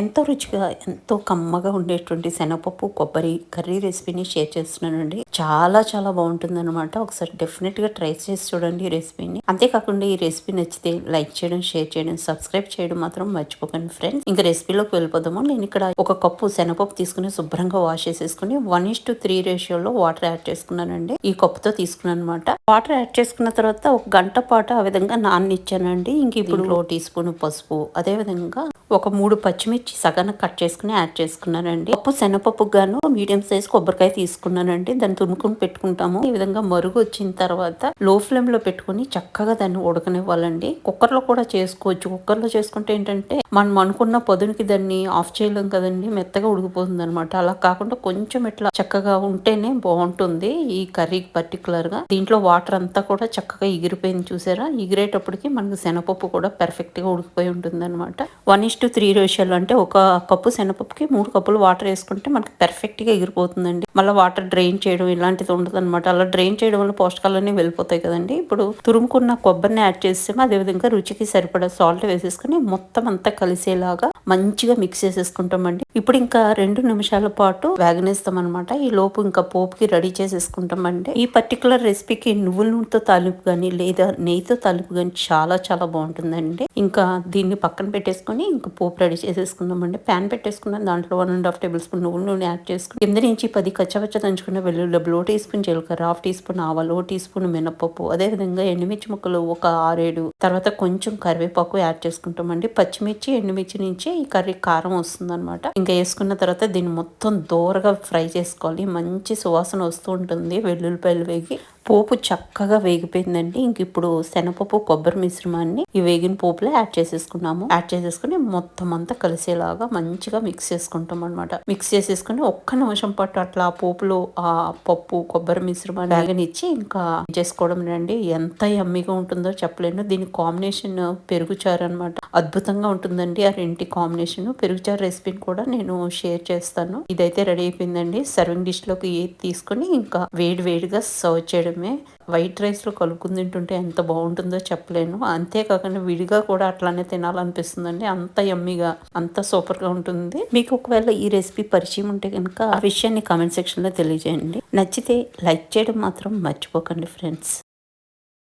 ఎంతో రుచిగా ఎంతో కమ్మగా ఉండేటువంటి శనగపప్పు కొబ్బరి కర్రీ రెసిపీని షేర్ చేస్తున్నానండి. చాలా చాలా బాగుంటుంది అనమాట ఒకసారి డెఫినెట్గా ట్రై చేసి చూడండి ఈ రెసిపీని. అంతేకాకుండా ఈ రెసిపీ నచ్చితే లైక్ చేయడం షేర్ చేయడం సబ్స్క్రైబ్ చేయడం మాత్రం మర్చిపోకండి ఫ్రెండ్స్. ఇంకా రెసిపీలోకి వెళ్ళిపోదాము. నేను ఇక్కడ ఒక కప్పు శనగపప్పు తీసుకుని శుభ్రంగా వాష్ చేసేసుకుని వన్ ఇస్ టు త్రీ రేషియోలో వాటర్ యాడ్ చేసుకున్నానండి. ఈ కప్పుతో తీసుకున్నాను అనమాట వాటర్ యాడ్ చేసుకున్న తర్వాత ఒక గంట పాటు ఆ విధంగా నాన్నిచ్చానండి. ఇంక ఇప్పుడు టీ స్పూన్ పసుపు అదే విధంగా ఒక మూడు పచ్చిమిర్చి సగన కట్ చేసుకుని యాడ్ చేసుకున్నానండి. పప్పు శనగపప్పు గాను మీడియం సైజ్ కొబ్బరికాయ తీసుకున్నానండి. దాన్ని తునుకుని పెట్టుకుంటాము. ఈ విధంగా మరుగు వచ్చిన తర్వాత లో ఫ్లేమ్లో పెట్టుకుని చక్కగా దాన్ని ఉడకనివ్వాలండి. కుక్కర్లో కూడా చేసుకోవచ్చు. కుక్కర్లో చేసుకుంటే ఏంటంటే మనం అనుకున్న పొదునికి దాన్ని ఆఫ్ చేయలేం కదండి. మెత్తగా ఉడికిపోతుంది అనమాట అలా కాకుండా కొంచెం ఇట్లా చక్కగా ఉంటేనే బాగుంటుంది. ఈ కర్రీకి పర్టికులర్గా. దీంట్లో వాటర్ అంతా కూడా చక్కగా ఎగిరిపోయింది చూసారా? ఎగిరేటప్పటికి మనకి శనగపప్పు కూడా పర్ఫెక్ట్గా ఉడికిపోయి ఉంటుంది అనమాట వన్ ఇస్ టు త్రీ రేషియోలో అంటే ఒక కప్పు శనగపప్పుకి మూడు కప్పులు వాటర్ వేసుకుంటే మనకి పర్ఫెక్ట్గా ఎగిరిపోతుందండి. మళ్ళీ వాటర్ డ్రైన్ చేయడం ఇలాంటిది ఉండదు అనమాట అలా డ్రైన్ చేయడం వల్ల పోషకాలన్నీ వెళ్ళిపోతాయి కదండి. ఇప్పుడు తురుముకున్న కొబ్బరిని యాడ్ చేసాము అదేవిధంగా రుచికి సరిపడా సాల్ట్ వేసేసుకుని మొత్తం అంతా కలిసేలాగా మంచిగా మిక్స్ చేసేసుకుంటామండి. ఇప్పుడు ఇంకా రెండు నిమిషాల పాటు వేగనేస్తాం అనమాట ఈ లోపు ఇంకా పోపుకి రెడీ చేసేసుకుంటామండి. ఈ పర్టికులర్ రెసిపీకి నువ్వుల నూనెతో తాలింపు కానీ లేదా నెయ్యితో తాలింపు కానీ చాలా చాలా బాగుంటుందండి. ఇంకా దీన్ని పక్కన పెట్టేసుకొని ఇంకా పోపు రెడీ చేసుకుందామండి. ప్యాన్ పెట్టేసుకున్నాను. దాంట్లో one and half tablespoon నువ్వుల నూనె యాడ్ చేసుకుని ఎనిమిది నుంచి పది కచ్చపచ్చ దంచుకున్న వెల్లుల్లి ఓ టీ స్పూన్ జీలకర్ర హాఫ్ టీ స్పూన్ ఆవాలు ఓ టీ స్పూన్ మినపప్పు అదేవిధంగా ఎండుమిర్చి ముక్కలు ఒక ఆరేడు తర్వాత కొంచెం కరివేపాకు యాడ్ చేసుకుంటామండి. పచ్చిమిర్చి ఎండుమిర్చి నుంచి ఈ కర్రీ కారం వస్తుంది అనమాట ఇంకా వేసుకున్న తర్వాత దీన్ని మొత్తం దూరగా ఫ్రై చేసుకోవాలి. మంచి సువాసన వస్తూ ఉంటుంది. వెల్లుల్లిపాయలు వేగి పోపు చక్కగా వేగిపోయిందండి. ఇంక ఇప్పుడు శనగపప్పు కొబ్బరి మిశ్రమాన్ని ఈ వేగిన పోపులో యాడ్ చేసేసుకున్నాము. యాడ్ చేసేసుకుని మొత్తం అంతా కలిసేలాగా మంచిగా మిక్స్ చేసుకుంటాం అనమాట మిక్స్ చేసేసుకుని ఒక్క నిమిషం పాటు అట్లా ఆ పోపులో ఆ పప్పు కొబ్బరి మిశ్రమాన్ని వేగనిచ్చి ఇంకా చేసుకోవడం అండి. ఎంత ఎమ్మిగా ఉంటుందో చెప్పలేను. దీని కాంబినేషన్ పెరుగుచారు అనమాట అద్భుతంగా ఉంటుందండి ఆ రెంటి కాంబినేషన్. పెరుగుచారు రెసిపీని కూడా నేను షేర్ చేస్తాను. ఇదైతే రెడీ అయిపోయిందండి. సర్వింగ్ డిష్లోకి తీసుకొని ఇంకా వేడి వేడిగా సర్వ్ చేయడం చేయడమే. వైట్ రైస్లో కలుపుకుని తింటుంటే ఎంత బాగుంటుందో చెప్పలేను. అంతేకాకుండా విడిగా కూడా అట్లానే తినాలనిపిస్తుందండి. అంత ఎమ్మిగా అంత సూపర్గా ఉంటుంది. మీకు ఒకవేళ ఈ రెసిపీ పరిచయం ఉంటే కనుక ఆ విషయాన్ని కామెంట్ సెక్షన్లో తెలియజేయండి. నచ్చితే లైక్ చేయడం మాత్రం మర్చిపోకండి ఫ్రెండ్స్.